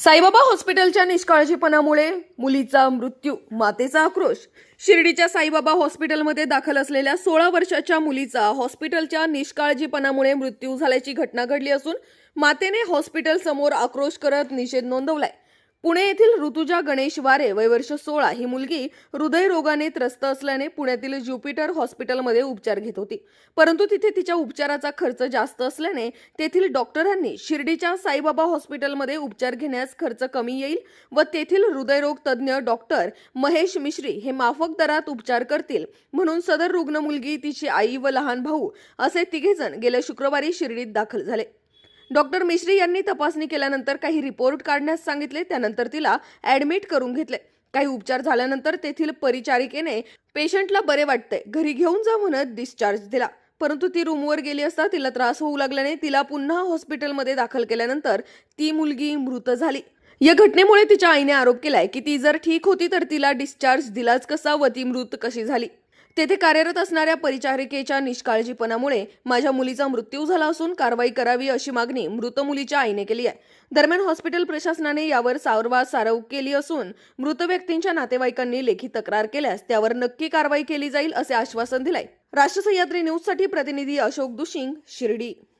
साईबाबा हॉस्पिटलच्या निष्काळजीपणामुळे मुलीचा मृत्यू मातेचा आक्रोश. शिर्डीच्या साईबाबा हॉस्पिटलमध्ये दाखल असलेल्या सोळा वर्षाच्या मुलीचा हॉस्पिटलच्या निष्काळजीपणामुळे मृत्यू झाल्याची घटना घडली असून मातेने हॉस्पिटल समोर आक्रोश करत निषेध नोंदवलाय. पुणे येथील ऋतुजा गणेश वारे वयवर्ष सोळा ही मुलगी हृदयरोगाने त्रस्त असल्याने पुण्यातील ज्युपिटर हॉस्पिटलमध्ये उपचार घेत होती. परंतु तिथे तिच्या उपचाराचा खर्च जास्त असल्याने तेथील डॉक्टरांनी शिर्डीच्या साईबाबा हॉस्पिटलमध्ये उपचार घेण्यास खर्च कमी येईल व तेथील हृदयरोग तज्ज्ञ डॉक्टर महेश मिश्री हे माफक दरात उपचार करतील म्हणून सदर रुग्ण मुलगी तिची आई व लहान भाऊ असे तिघेजण गेल्या शुक्रवारी शिर्डीत दाखल झाले. डॉक्टर मिश्री यांनी तपासणी केल्यानंतर काही रिपोर्ट काढण्यास सांगितले त्यानंतर तिला ऍडमिट करून घेतले. काही उपचार झाल्यानंतर तेथील परिचारिकेने पेशंटला बरे वाटते घरी घेऊन जा म्हणत डिस्चार्ज दिला. परंतु ती रूमवर गेली असता तिला त्रास होऊ लागल्याने तिला पुन्हा हॉस्पिटलमध्ये दाखल केल्यानंतर ती मुलगी मृत झाली. या घटनेमुळे तिच्या आईने आरोप केलाय की ती जर ठीक होती तर तिला डिस्चार्ज दिलाच कसा व ती मृत कशी झाली? तेथे कार्यरत असणाऱ्या परिचारिकेच्या निष्काळजीपणामुळे माझ्या मुलीचा मृत्यू झाला असून कारवाई करावी अशी मागणी मृत मुलीच्या आईने केली आहे. दरम्यान हॉस्पिटल प्रशासनाने यावर सारवा सारव केली असून मृत व्यक्तींच्या नातेवाईकांनी लेखी तक्रार केल्यास त्यावर नक्की कारवाई केली जाईल असे आश्वासन दिले राष्ट्र सह्याद्री न्यूजसाठी प्रतिनिधी अशोक दुशिंग शिर्डी.